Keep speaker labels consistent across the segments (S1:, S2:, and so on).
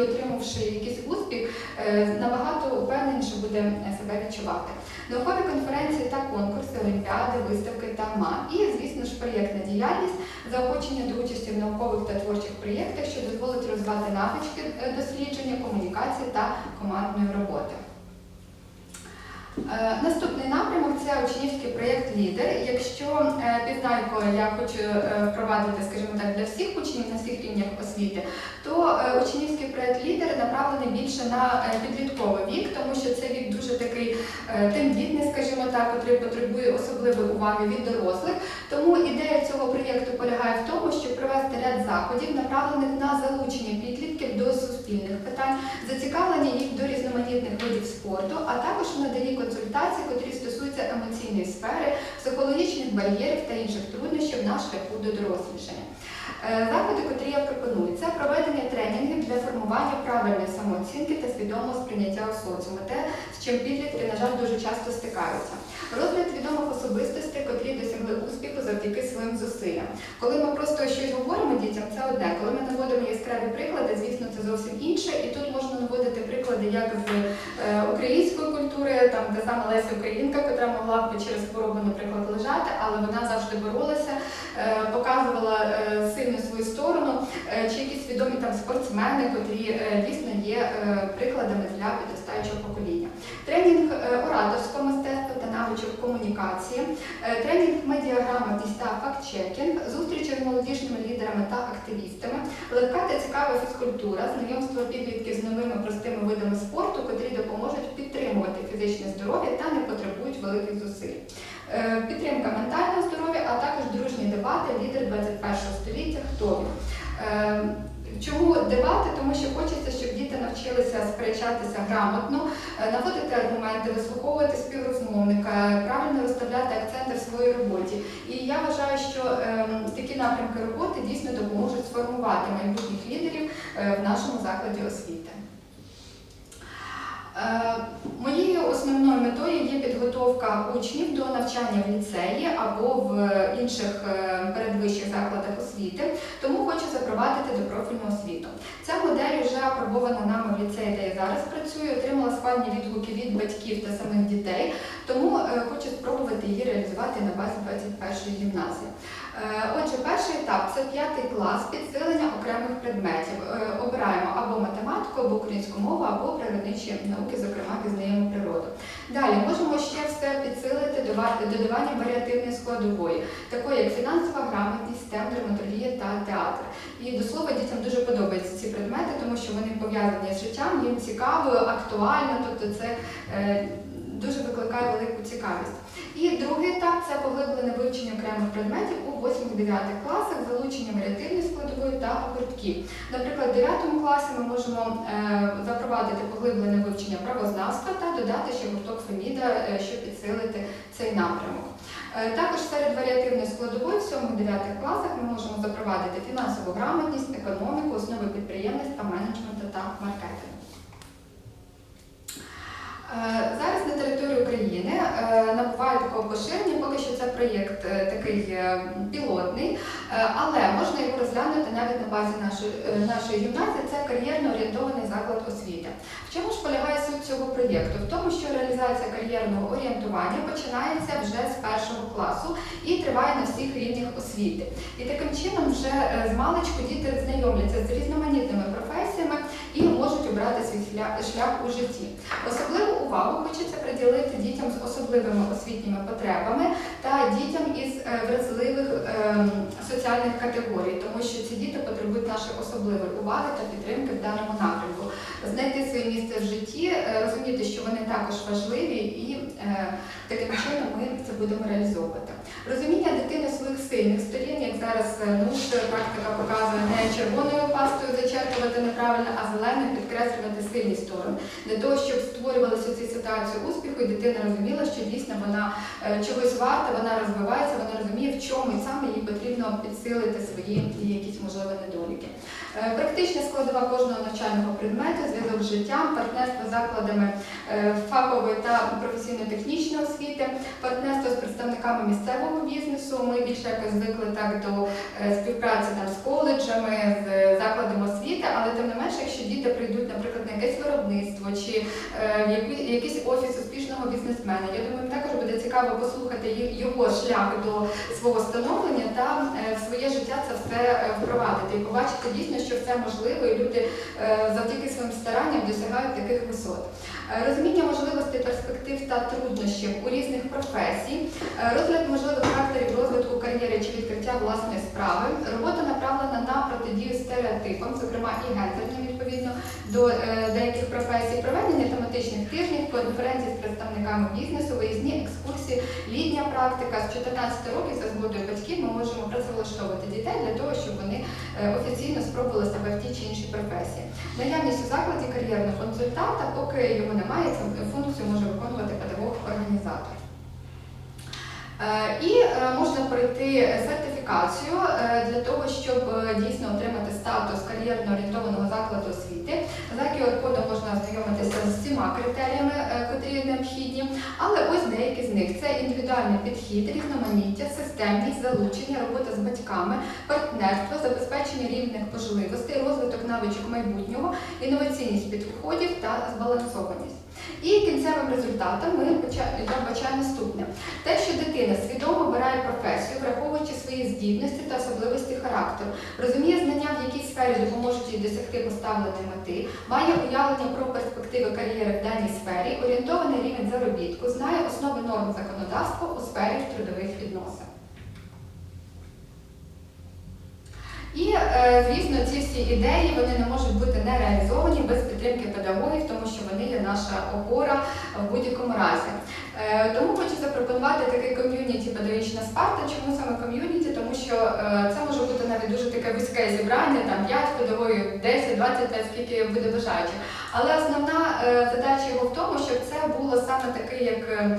S1: отримавши якийсь успіх, е, набагато впевненіше буде е, себе відчувати. Наукові конференції та конкурси, олімпіади, виставки та ма. І, звісно ж, проєктна діяльність, заохочення до участі в наукових та творчих проєктах, що дозволить розвивати навички е, дослідження, комунікації та командної роботи. Е, Наступний напрямок це учнівський проєкт Лідер. Якщо е, пізнайко я хочу е, впровадити, скажімо так, для всіх учнів на всіх рівнях освіти, то учнівський проєкт Лідер більше на е, підлітковий вік, тому що це вік дуже такий е, тендітний, скажімо так, який потребує особливої уваги від дорослих. Тому ідея цього проєкту полягає в тому, щоб провести ряд заходів, направлених на залучення підлітків до суспільних питань, зацікавлення їх до різноманітних видів спорту, а також надалі консультацій, котрі стосуються емоційної сфери, психологічних бар'єрів та інших труднощів на шляху до дорослішання. Е, Заходи, котрі я пропоную, це проведення тренінгів для формування правильної самооцінки та свідомого сприйняття у те, з чим підлітки, на жаль, дуже часто стикаються. Розгляд відомих особистостей, котрі досягли успіху завдяки своїм зусиллям. Коли ми просто щось говоримо дітям, це одне. Коли ми наводимо яскраві приклади, звісно, це зовсім інше. І тут можна наводити приклади як з е, української культури, там та сама Леся Українка, яка могла б через хворобу, наприклад, лежати, але вона завжди боролася, е, показувала е, сильну свою сторону, е, чи якісь відомі там спортсмени, котрі е, дійсно є е, прикладами для підростаючого покоління. Тренінг ораторського мистецтва та навичок комунікації, тренінг медіаграмотність та факт-чекінг, зустрічі з молодіжними лідерами та активістами, легка та цікава фізкультура, знайомство підлітків з новими простими видами спорту, котрі допоможуть підтримувати фізичне здоров'я та не потребують великих зусиль. Е, Підтримка ментального здоров'я, а також дружні дебати лідер 21 століття. Хто він? Е, Чому дебати? Тому що хочеться, щоб діти навчилися сперечатися грамотно, е, наводити аргументи, вислуховувати співрозмовника, правильно розставляти акценти в своїй роботі. І я вважаю, що ем, такі напрямки роботи дійсно допоможуть сформувати майбутніх лідерів в нашому закладі освіти. Е, Моєю основною метою є підготовка учнів до навчання в ліцеї або в інших е, передвищих закладах освіти, тому хочу запровадити до профільну освіту. Ця модель вже апробована нами в ліцеї, де я зараз працюю, отримала схвальні відгуки від батьків та самих дітей, тому е, хочу спробувати її реалізувати на базі 21-ї гімназії. Е, Отже, перший етап це п'ятий клас підсилення окремих предметів. Е, Обираємо або математику, або українську мову, або природничі науки, зокрема пізнаємо природу. Далі можемо ще все підсилити додаванням варіативної складової, такої як фінансова грамотність, STEM, драматургія та театр. І до слова дітям дуже подобаються ці предмети, тому що вони пов'язані з життям, їм цікаво, актуально, тобто це дуже викликає велику цікавість. І другий етап це поглиблене вивчення окремих предметів у 8-9 класах, залучення варіативної складової та гуртків. Наприклад, в 9 класі ми можемо е, запровадити поглиблене вивчення правознавства та додати ще гурток Феміда, е, щоб підсилити цей напрямок. Е, Також серед варіативної складової в 7-9 класах ми можемо запровадити фінансову грамотність, економіку, основи підприємництва, менеджменту та маркетингу. Е, Зараз на території України е, набуває такого поширення, поки що це проєкт е, такий е, пілотний, але можна його розглянути навіть на базі нашої, нашої гімназії. Це кар'єрно орієнтований заклад освіти. В чому ж полягає суть цього проєкту? В тому, що реалізація кар'єрного орієнтування починається вже з першого класу і триває на всіх рівнях освіти. І таким чином вже з маличку діти знайомляться з різноманітними професіями обрати свій шлях, у житті. Особливу увагу хочеться приділити дітям з особливими освітніми потребами та дітям із е, вразливих ем, соціальних категорій, тому що ці діти потребують нашої особливої уваги та підтримки в даному напрямку. Знайти своє місце в житті, е, розуміти, що вони також важливі, і е, таким чином ми це будемо реалізовувати. Розуміння дитини своїх сильних сторін, як зараз НУШ практика показує, не червоною пастою зачерпувати неправильно, а зеленою підкреслювати сильні сторони. Для того, щоб створювалася ця ситуації успіху, і дитина розуміла, що дійсно вона е, чогось варта, вона розвивається, вона розуміє, в чому і саме їй потрібно підсилити свої якісь можливі недоліки. Е, Практична складова кожного навчального предмету, зв'язок з життям, партнерство з закладами е, фахової та професійно-технічної освіти, партнерство з представниками місцевого бізнесу. Ми більше якось звикли так до е, співпраці там з коледжами, з закладами освіти, але тим не менше, якщо діти прийдуть, наприклад, на якесь виробництво чи якийсь офіс успішного бізнесмена, я думаю, також буде цікаво послухати його шлях до свого становлення та в своє життя це все впровадити і побачити дійсно, що все можливо, і люди е, завдяки своїм старанням досягають таких висот. Е, Розуміння можливостей, перспектив та труднощів у різних професій, е, розгляд можливих факторів розвитку кар'єри чи відкриття власної справи, робота направлена на протидію стереотипам, зокрема і гендерним відповідно до деяких професій, проведення тематичних тижнів, конференцій з представниками бізнесу, виїзні екскурсії, літня практика з 14 років за згодою батьків ми можемо працевлаштовувати дітей для того, щоб вони е, офіційно спробували себе в тій чи іншій професії. Наявність у закладі кар'єрного консультанта, поки його немає, цю функцію може виконувати педагог-організатор. Е, І е, можна пройти сертифікацію е, для того, щоб дійсно отримати статус кар'єрно орієнтованого закладу освіти. За QR-кодом можна ознайомитися з всіма критеріями, котрі необхідні. Але ось деякі з них це індивідуальний підхід, різноманіття, системність, залучення, робота з батьками, партнерство, забезпечення рівних можливостей, розвиток навичок майбутнього, інноваційність підходів та збалансованість. І кінцевим результатом ми я наступне: те, що дитина свідомо обирає професію, враховуючи свої здібності та особливості характеру, розуміє знання, в якій сфері допоможуть їй досягти поставленої мети, має уявлення про перспективи кар'єри в даній сфері, орієнтований рівень заробітку, знає основи норм законодавства у сфері трудових відносин. І, е, звісно, ці всі ідеї вони не можуть бути не реалізовані без підтримки педагогів, тому що вони є наша опора в будь-якому разі. Е, Тому хочу запропонувати такий ком'юніті педагогічна спарта. Чому саме ком'юніті? Тому що е, це може бути навіть дуже таке вузьке зібрання, там 5 педагогів, 10, 25, скільки буде бажаючих. Але основна задача його в тому, щоб це було саме такий як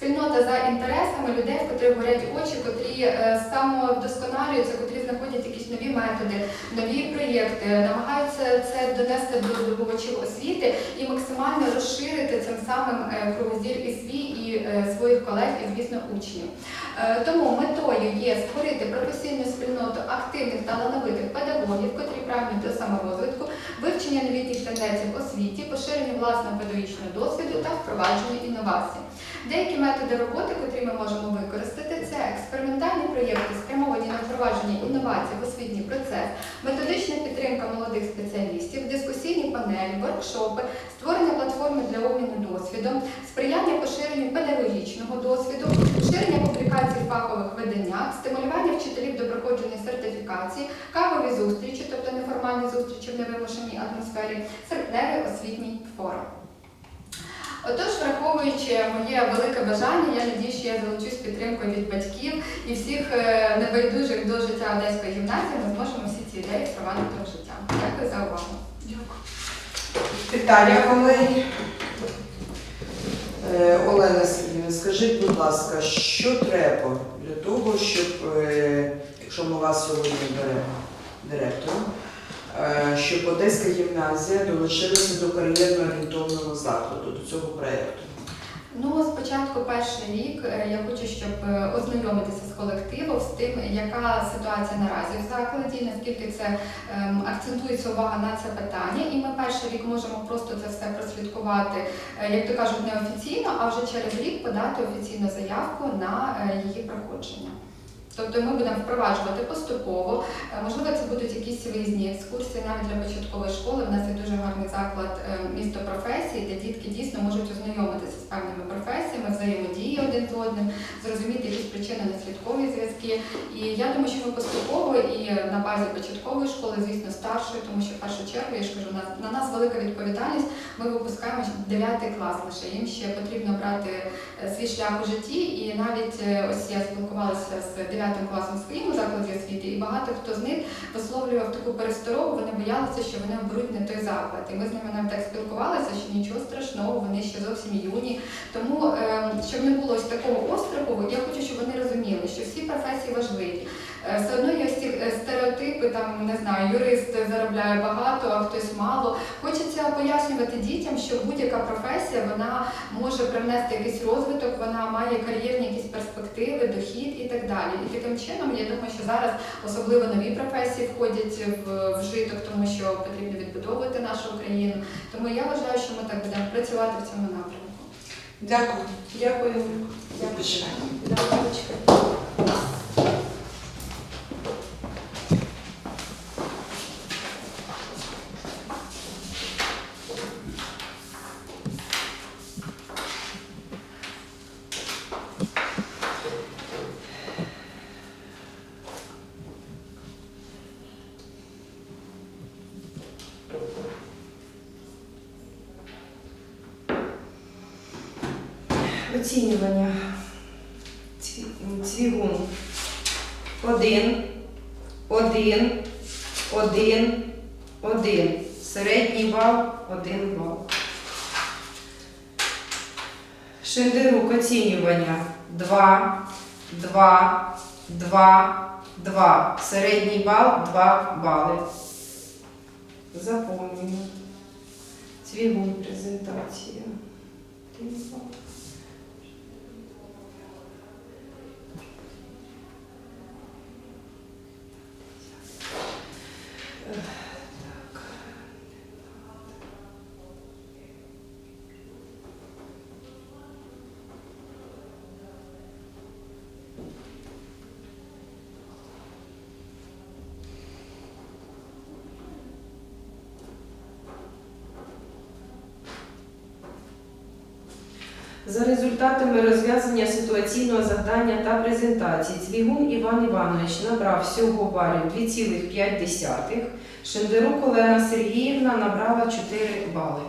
S1: спільнота за інтересами людей, в котрих горять очі, котрі е, самовдосконалюються, котрі знаходять якісь нові методи, нові проєкти, намагаються це донести до здобувачів освіти і максимально розширити цим самим е, кругозір і свій, і е, своїх колег, і звісно учнів. Тому метою є створити професійну спільноту активних талановитих педагогів, котрі прагнуть до саморозвитку, вивчення новітніх тенденцій в освіті, поширення власного педагогічного досвіду та впровадження інновацій. Деякі методи роботи, котрі ми можемо використати, це експериментальні проєкти, спрямовані на впровадження інновацій в освітній процес, методична підтримка молодих спеціалістів, дискусійні панелі, воркшопи, створення платформи для обміну досвідом, сприяння поширенню педагогічного досвіду, поширення публікацій в фахових виданнях, стимулювання вчителів до проходження сертифікації, кавові зустрічі, тобто неформальні зустрічі в невимушеній атмосфері, серпневий освітній форум. Отож, враховуючи моє велике бажання, я надію, що я залучусь підтримкою від батьків і всіх е, небайдужих до життя Одеської гімназії, ми зможемо всі ці ідеї впровадити в життя. Дякую за увагу.
S2: Питання, колеги. Е, Олена Сергійовна, скажіть, будь ласка, що треба для того, щоб, е, якщо ми вас сьогодні беремо директором, щоб Одеська гімназія долучилася до кар'єрно орієнтовного закладу, до цього проєкту?
S1: Ну, спочатку перший рік е, я хочу, щоб е, ознайомитися з колективом, з тим, яка ситуація наразі в закладі, наскільки це ем, акцентується увага на це питання. І ми перший рік можемо просто це все прослідкувати, е, як то кажуть, неофіційно, а вже через рік подати офіційну заявку на е, її проходження. Тобто ми будемо впроваджувати поступово. Е, Можливо, це будуть якісь виїзні екскурсії навіть для початкової школи. У нас є дуже гарний заклад е, місто професії, де дітки дійсно можуть ознайомитися з певними професіями, взаємодії один з одним, зрозуміти якісь причини наслідкові зв'язки. І я думаю, що ми поступово і на базі початкової школи, звісно, старшої, тому що в першу чергу я ж кажу, на, на нас велика відповідальність. Ми випускаємо 9 клас лише. Їм ще потрібно брати е, свій шлях у житті. І навіть е, ось я спілкувалася з 9 класом в своєму закладі освіти, і багато хто з них висловлював таку пересторогу, вони боялися, що вони оберуть не той заклад. І ми з ними навіть так спілкувалися, що нічого страшного, вони ще зовсім юні. Тому е, щоб не було ось такого остраху, я хочу, щоб вони розуміли, що всі професії важливі. Е, Все одно є ці е, стереотипи, там не знаю, юрист заробляє багато, а хтось мало. Хочеться пояснювати дітям, що будь-яка професія вона може привнести якийсь розвиток, вона має кар'єрні якісь перспективи, дохід і так далі. І таким чином, я думаю, що зараз особливо нові професії входять в вжиток, тому що потрібно відбудовувати нашу Україну. Тому я вважаю, що ми так будемо працювати в цьому напрямку.
S2: Дякую.
S3: Дякую. position 1, 1, 1, 1. Середній бал один бал. Шендерук оцінювання 2, 2, 2, 2. Середній бал два бали. Заповнюємо. Цвігун презентація. 3 бали. За результатами розв'язання ситуаційного завдання та презентації Цвігун Іван Іванович набрав всього балів 2,5. Шендерук Олена Сергіївна набрала 4 бали.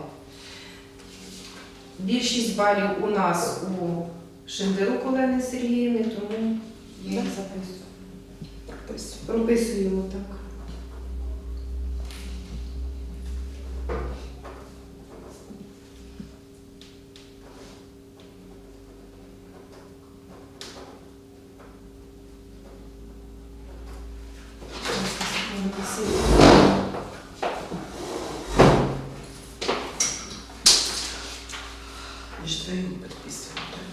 S3: Більшість балів у нас у Шендерук Олени Сергіївни, тому я їх записую. Прописуємо так.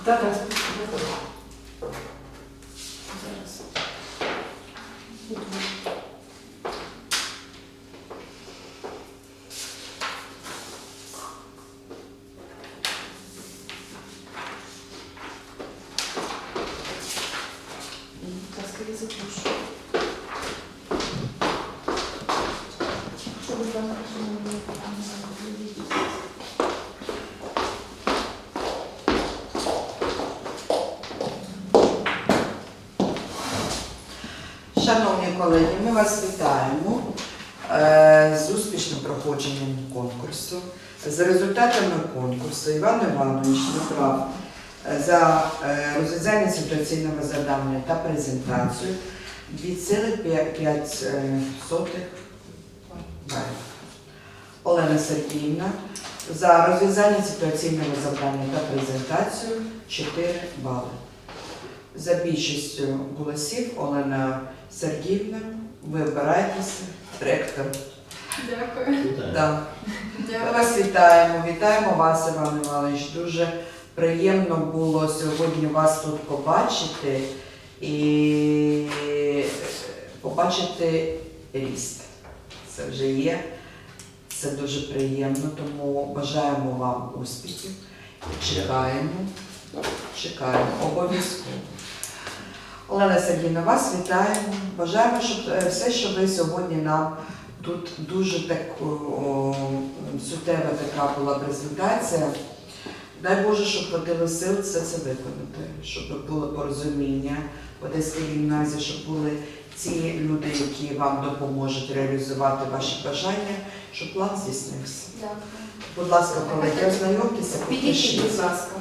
S3: Так, так. Зараз. Будь ласка, я запрошую. Що, будь ласка, шановні пані,
S2: Шановні колеги, ми вас вітаємо е, з успішним проходженням конкурсу. За результатами конкурсу Іван Іванович набрав е, за е, розв'язання ситуаційного завдання та презентацію 2,5 балів. Олена Сергіївна за розв'язання ситуаційного завдання та презентацію 4 бали. За більшістю голосів Олена Сергіївна, ви обираєтеся директором.
S1: Дякую.
S2: Да.
S1: Дякую.
S2: вас вітаємо, вітаємо вас, Іван Іванович. Дуже приємно було сьогодні вас тут побачити і побачити ріст. Це вже є. Це дуже приємно, тому бажаємо вам успіхів. Чекаємо. Чекаємо. Обов'язково. Олена Сергійовна, вас вітаємо. Бажаємо, щоб е, все, що ви сьогодні нам тут дуже так суттєва така була презентація. Дай Боже, щоб хватило сил все це виконати, щоб було порозуміння в Одеській гімназії, щоб були ці люди, які вам допоможуть реалізувати ваші бажання, щоб план здійснився.
S1: Дякую.
S2: Будь ласка, колеги, ознайомтеся,
S3: Підійдіть, будь Будь ласка,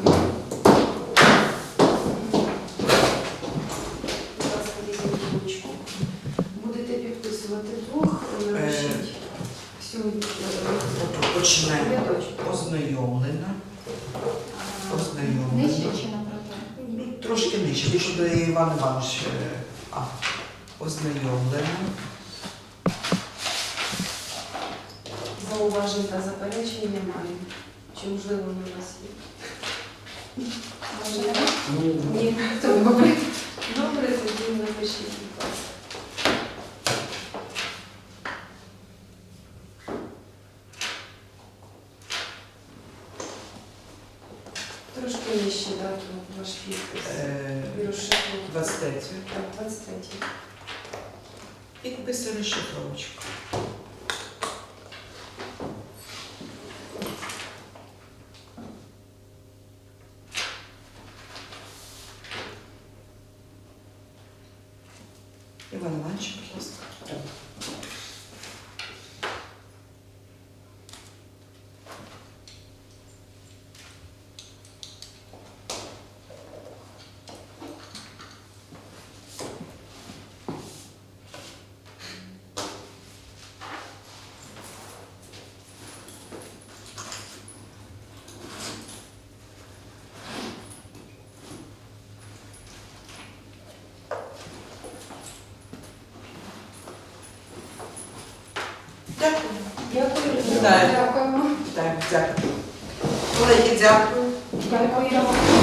S2: Іван Іванович е, а, ознайомлено.
S3: Зауважень та заперечень немає. Чи можливо вони у нас є?
S1: Може, нема?
S3: Ні, то добре. Добре, тоді напишіть, будь ласка. Так, 23.
S2: Підписи розшифровочка. Іван Іванович, будь ласка. Дякую.
S3: Дякую.
S2: Так. Дякую. Колеги.
S3: Дякую.